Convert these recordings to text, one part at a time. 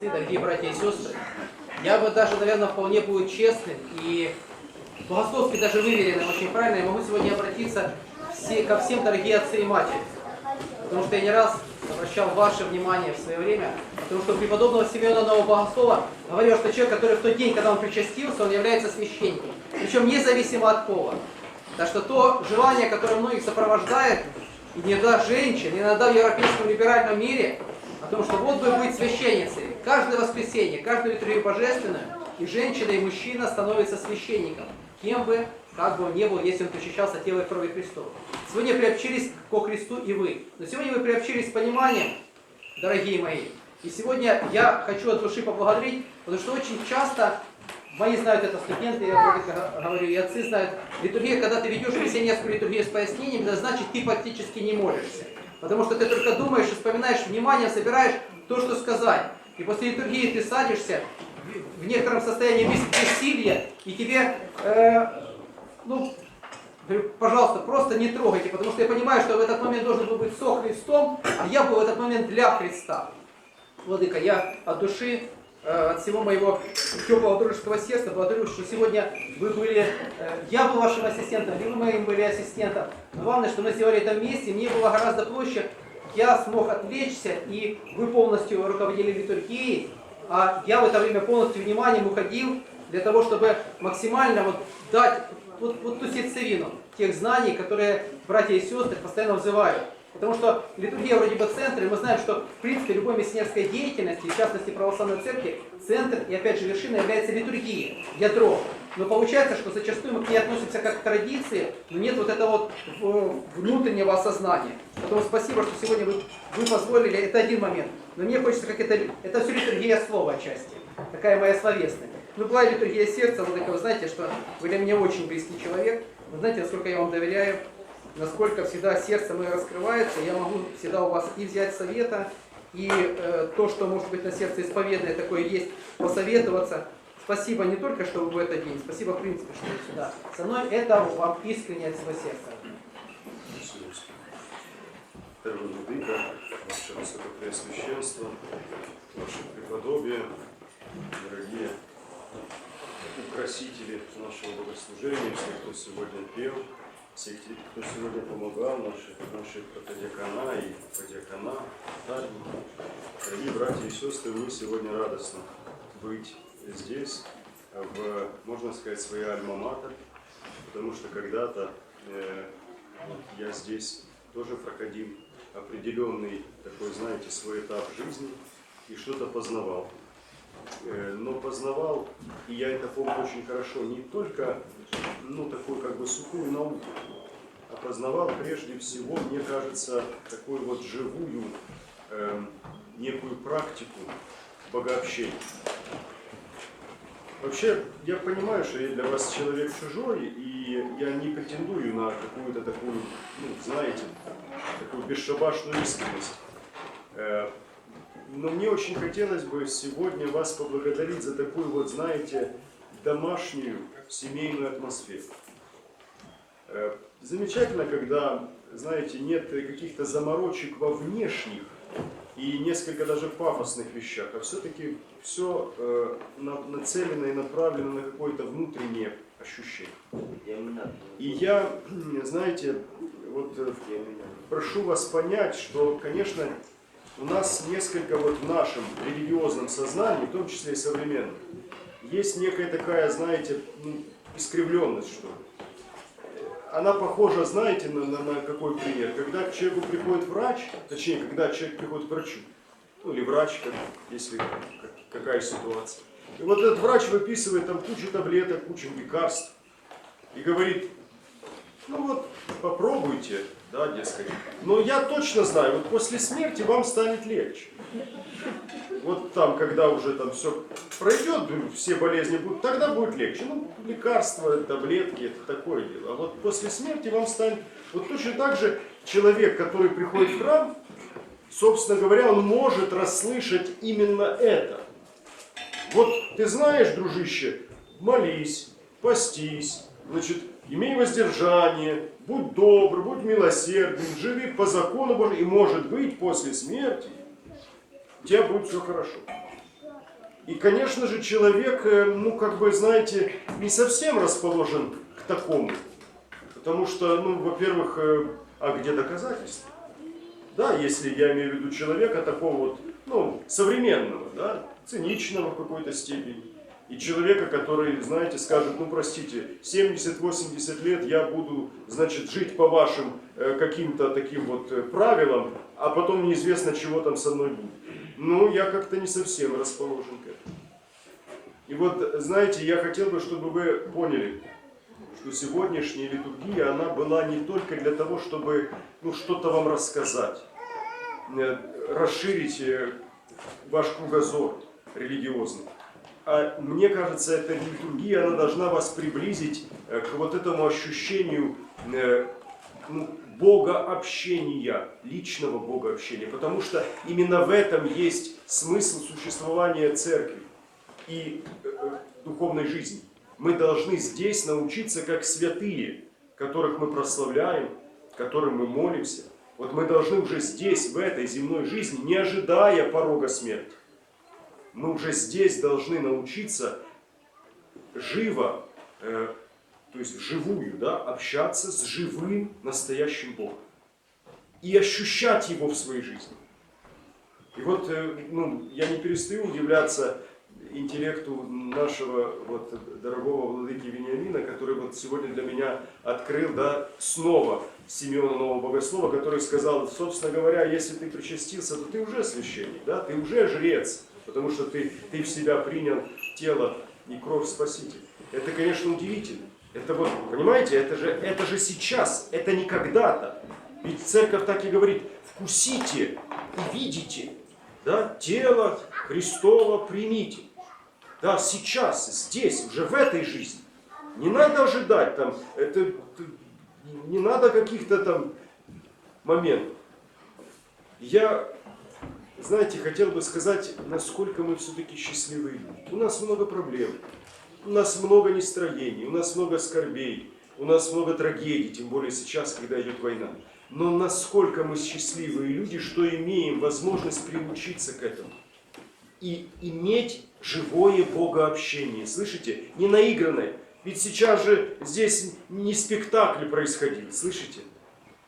Дорогие братья и сестры, я бы даже, наверное, вполне буду честным и богословски даже выверенным, очень правильно, я могу сегодня обратиться все, ко всем, дорогие отцы и матери. Потому что я не раз обращал ваше внимание в свое время, потому что преподобного Симеона Нового Богослова говорил, что человек, который в тот день, когда он причастился, он является священником. Причем независимо от пола. Так что то желание, которое многих сопровождает, и иногда женщин, иногда в европейском либеральном мире, о том, что вот вы быть священницей. Каждое воскресенье, каждую литургию божественную, и женщина, и мужчина становятся священником. Кем бы, как бы он ни был, если он причащался телу и крови Христова. Сегодня приобщились ко Христу и вы. Но сегодня вы приобщились с пониманием, дорогие мои. И сегодня я хочу от души поблагодарить, потому что очень часто, мои знают это студенты, я говорю, и отцы знают, литургия, когда ты ведешь весеннюю литургию с пояснением, это значит, ты практически не молишься. Потому что ты только думаешь вспоминаешь внимание, собираешь то, что сказать. И после литургии ты садишься в- некотором состоянии бес- бессилия, и тебе, э, ну, пожалуйста, просто не трогайте, потому что я понимаю, что в этот момент должен был быть со Христом, а я был в этот момент для Христа. Владыка, я от души, от всего моего теплого дружеского сердца благодарю, что сегодня вы были, э, я был вашим ассистентом, вы моим были ассистентом. Но главное, что мы сделали это вместе, мне было гораздо проще, я смог отвлечься, и вы полностью руководили литургией, а я в это время полностью вниманием уходил для того, чтобы максимально вот дать вот, вот ту сердцевину тех знаний, которые братья и сестры постоянно взывают. Потому что литургия вроде бы центр, и мы знаем, что в принципе любой миссионерской деятельности, в частности православной церкви, центр и опять же вершина является литургия, ядро. Но получается, что зачастую мы к ней относимся как к традиции, но нет вот этого вот внутреннего осознания. Поэтому спасибо, что сегодня вы, вы позволили, это один момент. Но мне хочется, как это, это все литургия слова отчасти, такая моя словесная. Ну, была литургия сердца, вот вы знаете, что вы для меня очень близкий человек. Вы знаете, насколько я вам доверяю, насколько всегда сердце мое раскрывается, я могу всегда у вас и взять совета, и э, то, что может быть на сердце исповедное такое есть, посоветоваться. Спасибо не только, что вы в этот день, спасибо в принципе, что вы сюда. Со мной это вам искренне от всего сердца. Первый Владыка, Ваше Высокопреосвященство, Ваше Преподобие, дорогие украсители нашего богослужения, все, кто сегодня пел, все, кто сегодня помогал, наши, наши протодиакона и подиакона. Дорогие братья и сестры, мы сегодня радостно быть здесь, в, можно сказать, своей альма-матер, потому что когда-то э, я здесь тоже проходил определенный такой, знаете, свой этап жизни и что-то познавал. Э, Но познавал, и я это помню очень хорошо, не только, ну, такую как бы сухую науку, а познавал прежде всего, мне кажется, такую вот живую, эм, некую практику богообщения. Вообще, я понимаю, что я для вас человек чужой, и я не претендую на какую-то такую, ну, знаете, такую бесшабашную искренность. Э, Но мне очень хотелось бы сегодня вас поблагодарить за такую вот, знаете, домашнюю семейную атмосферу. Э, Замечательно, когда, знаете, нет каких-то заморочек во внешних и несколько даже пафосных вещах, а все-таки все э, на- нацелено и направлено на какое-то внутреннее ощущение. И я, знаете, вот э, прошу вас понять, что, конечно, у нас несколько вот в нашем религиозном сознании, в том числе и современном, есть некая такая, знаете, ну, искривленность, что ли. Она похожа, знаете, на, на- на какой пример? Когда к человеку приходит врач, точнее, когда человек приходит к врачу, ну или врач, как- если как- какая ситуация. И вот этот врач выписывает там кучу таблеток, кучу лекарств и говорит, ну вот, попробуйте, да, дескать. Но я точно знаю, вот после смерти вам станет легче. Вот там, когда уже там все пройдет, все болезни будут, тогда будет легче. Ну, лекарства, таблетки, это такое дело. А вот после смерти вам станет... Вот точно так же человек, который приходит в храм, собственно говоря, он может расслышать именно это. Вот ты знаешь, дружище, молись, постись, значит, имей воздержание, будь добр, будь милосердным, живи по закону Божьему, и может быть после смерти у тебя будет все хорошо. И, конечно же, человек, э, ну, как бы, знаете, не совсем расположен к такому. Потому что, ну, во-первых, э, а где доказательства? Да, если я имею в виду человека такого вот, ну, современного, да, циничного в какой-то степени. И человека, который, знаете, скажет, ну, простите, 70-80 лет я буду, значит, жить по вашим э, каким-то таким вот э, правилам, а потом неизвестно, чего там со мной будет. Ну, я как-то не совсем расположен к этому. И вот, знаете, я хотел бы, чтобы вы поняли, что сегодняшняя литургия, она была не только для того, чтобы ну, что-то вам рассказать, э, расширить э, ваш кругозор религиозный. А мне кажется, эта литургия, она должна вас приблизить э, к вот этому ощущению э, ну, Бога общения, личного Бога общения. Потому что именно в этом есть смысл существования церкви и э, духовной жизни. Мы должны здесь научиться как святые, которых мы прославляем, которым мы молимся. Вот мы должны уже здесь, в этой земной жизни, не ожидая порога смерти, мы уже здесь должны научиться живо, э, то есть вживую, да, общаться с живым настоящим Богом и ощущать Его в своей жизни. И вот э, ну, я не перестаю удивляться интеллекту нашего вот, дорогого владыки Вениамина, который вот сегодня для меня открыл да, снова Симеона Нового Богослова, который сказал, собственно говоря, если ты причастился, то ты уже священник, да, ты уже жрец, потому что ты, ты в себя принял тело и кровь Спасителя. Это, конечно, удивительно. Это вот, понимаете, это же, это же сейчас, это не когда-то. Ведь церковь так и говорит, вкусите и видите, да, тело Христово примите. Да, сейчас, здесь, уже в этой жизни. Не надо ожидать там, это, не надо каких-то там моментов. Я, знаете, хотел бы сказать, насколько мы все-таки счастливые люди. У нас много проблем, у нас много нестроений, у нас много скорбей, у нас много трагедий, тем более сейчас, когда идет война. Но насколько мы счастливые люди, что имеем возможность приучиться к этому и иметь живое богообщение. Слышите? Не наигранное. Ведь сейчас же здесь не спектакль происходил, слышите?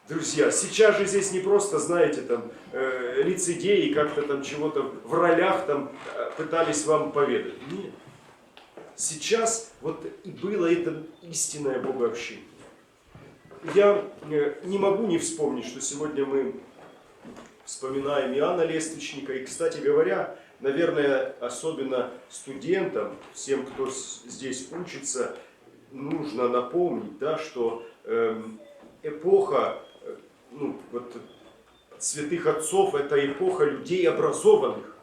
Друзья, сейчас же здесь не просто, знаете, там, э, лицедеи как-то там чего-то в ролях там э, пытались вам поведать. Нет. Сейчас вот и было это истинное богообщение. Я э, не могу не вспомнить, что сегодня мы вспоминаем Иоанна Лествичника. И, кстати говоря, наверное, особенно студентам, всем, кто здесь учится, нужно напомнить, да, что эм, эпоха э, ну, вот, святых отцов – это эпоха людей образованных.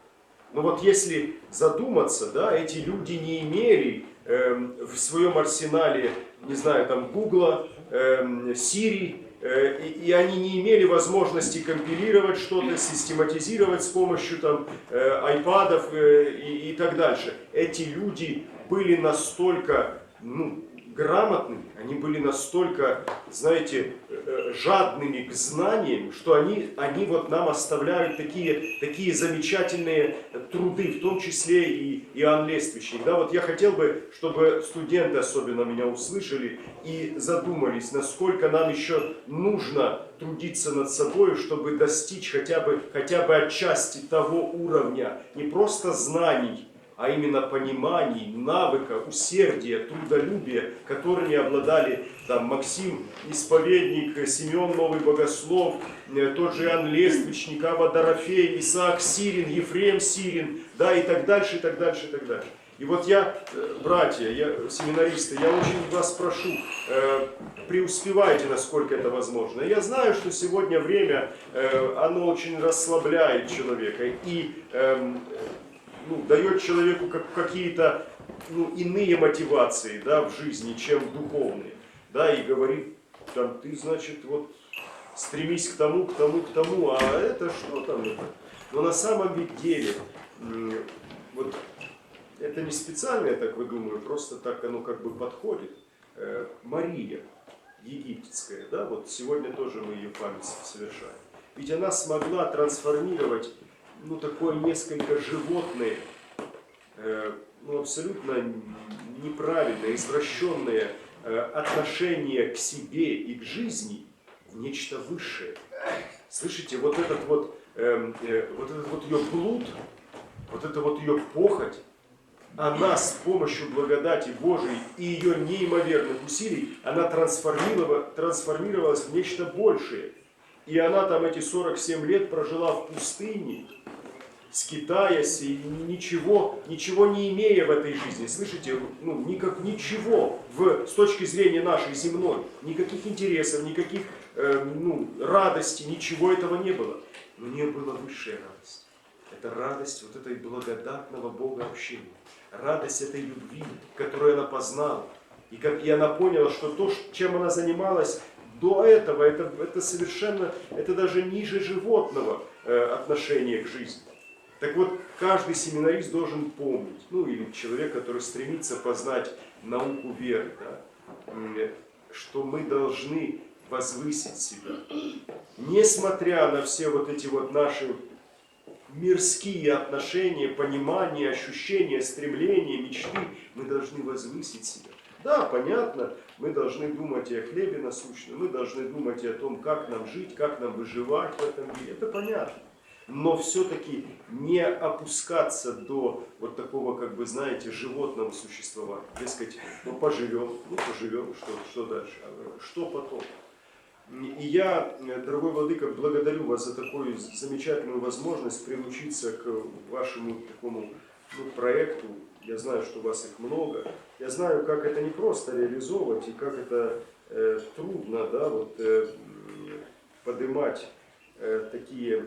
Но вот если задуматься, да, эти люди не имели эм, в своем арсенале, не знаю, там, Гугла, эм, Сирии, Э, и они не имели возможности компилировать что-то, систематизировать с помощью там, э, э, и, и так дальше. Эти люди были настолько ну, грамотными, они были настолько, знаете, жадными к знаниям, что они, они вот нам оставляют такие, такие замечательные труды, в том числе и Иоанн Лествичник. Да, вот я хотел бы, чтобы студенты особенно меня услышали и задумались, насколько нам еще нужно трудиться над собой, чтобы достичь хотя бы, хотя бы отчасти того уровня, не просто знаний, а именно пониманий, навыка, усердия, трудолюбия, которыми обладали там Максим Исповедник, Семен Новый Богослов, э, тот же Иоанн Лествичник, Ава Дорофей, Исаак Сирин, Ефрем Сирин, да, и так дальше, и так дальше, и так дальше. И вот я, э, братья, я, семинаристы, я очень вас прошу, э, преуспевайте, насколько это возможно. Я знаю, что сегодня время, э, оно очень расслабляет человека и э, ну, дает человеку как, какие-то ну, иные мотивации да, в жизни, чем духовные. Да, и говорит, там, ты, значит, вот стремись к тому, к тому, к тому, а это что там это? Но на самом деле, вот это не специально, я так выдумываю, просто так оно как бы подходит. Э, Мария египетская, да, вот сегодня тоже мы ее память совершаем. Ведь она смогла трансформировать ну, такое несколько животное э, ну, абсолютно неправильное, извращенное э, отношение к себе и к жизни в нечто высшее. Слышите, вот этот вот, эм, э, вот этот вот ее блуд, вот это вот ее похоть, она с помощью благодати Божией и ее неимоверных усилий, она трансформировала- трансформировалась в нечто большее. И она там эти 47 лет прожила в пустыне, скитаясь и ничего, ничего не имея в этой жизни. Слышите, ну, никак, ничего в, с точки зрения нашей земной, никаких интересов, никаких э, ну, радости, ничего этого не было. Но у нее была высшая радость. Это радость вот этой благодатного Бога общения. Радость этой любви, которую она познала. И, как, и она поняла, что то, чем она занималась до этого, это, это совершенно, это даже ниже животного э, отношения к жизни. Так вот, каждый семинарист должен помнить, ну или человек, который стремится познать науку веры, да, что мы должны возвысить себя. Несмотря на все вот эти вот наши мирские отношения, понимания, ощущения, стремления, мечты, мы должны возвысить себя. Да, понятно, мы должны думать и о хлебе насущном, мы должны думать и о том, как нам жить, как нам выживать в этом мире. Это понятно. Но все-таки не опускаться до вот такого, как бы, знаете, животного существования. Дескать, ну поживем, ну поживем, что, что дальше? А Что потом? И я, дорогой Владыка, благодарю вас за такую замечательную возможность приучиться к вашему такому ну, проекту. Я знаю, что у вас их много. Я знаю, как это не просто реализовывать и как это э, трудно, да, вот э, поднимать э, такие,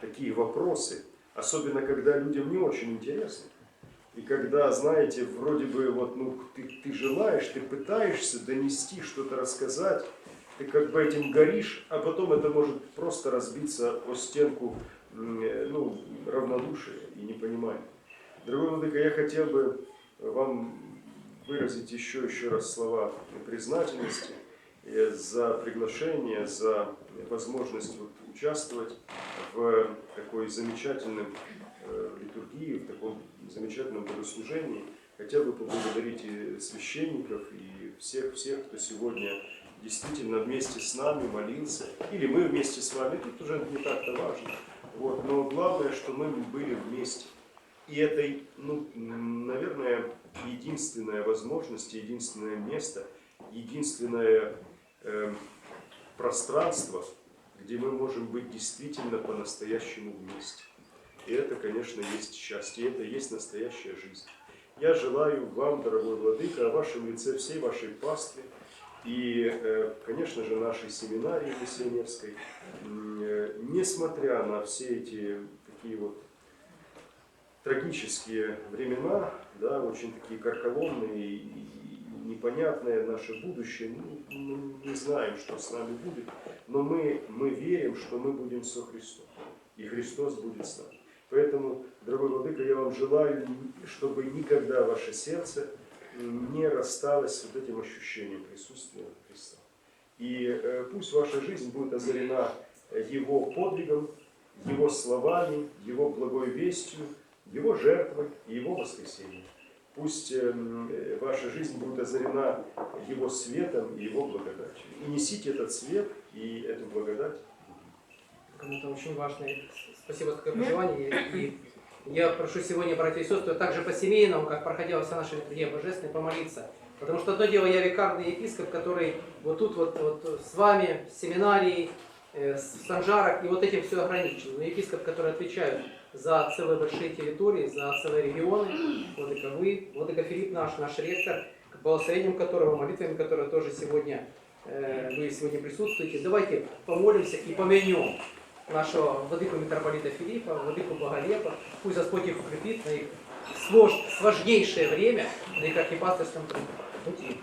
такие вопросы, особенно когда людям не очень интересно. И когда, знаете, вроде бы вот, ну, ты, ты желаешь, ты пытаешься донести, что-то рассказать, ты как бы этим горишь, а потом это может просто разбиться о стенку э, ну, равнодушия и непонимания. Дорогой Владыка, я хотел бы вам выразить еще, еще раз слова признательности за приглашение, за возможность вот участвовать в такой замечательной э, литургии, в таком замечательном богослужении. Хотел бы поблагодарить и священников, и всех-всех, кто сегодня действительно вместе с нами молился, или мы вместе с вами, тут уже не так-то важно. Вот. Но главное, что мы были вместе. И это, ну, наверное, единственная возможность, единственное место, единственное э, пространство, где мы можем быть действительно по-настоящему вместе. И это, конечно, есть счастье, это есть настоящая жизнь. Я желаю вам, дорогой Владыка, о вашем лице всей вашей пастве и, э, конечно же, нашей семинарии миссионерской, м, э, несмотря на все эти такие вот трагические времена, да, очень такие карколомные и непонятное наше будущее, ну, мы не знаем, что с нами будет, но мы, мы верим, что мы будем со Христом, и Христос будет с нами. Поэтому, дорогой Владыка, я вам желаю, чтобы никогда ваше сердце не рассталось с вот этим ощущением присутствия Христа. И э, пусть ваша жизнь будет озарена Его подвигом, Его словами, Его благой вестью, Его жертвой и Его воскресением. Пусть эм, э, ваша жизнь будет озарена Его светом и Его благодатью. И несите этот свет и эту благодать. Это очень важно. Спасибо за такое пожелание. И я прошу сегодня, братья и сестры, также по-семейному, как проходила вся наша литургия божественная, помолиться. Потому что одно дело, я викарный епископ, который вот тут вот, вот с вами, в семинарии, э, Санжарах, и вот этим все ограничено. Но епископ, который отвечает за целые большие территории, за целые регионы, владыка вы, владыка Филипп наш, наш ректор, благословением которого, молитвами которого тоже сегодня э, вы сегодня присутствуете. Давайте помолимся и помянем нашего владыку митрополита Филиппа, владыку Боголепа. Пусть Господь их укрепит на их слож, сложнейшее время, на их архипастерском пути.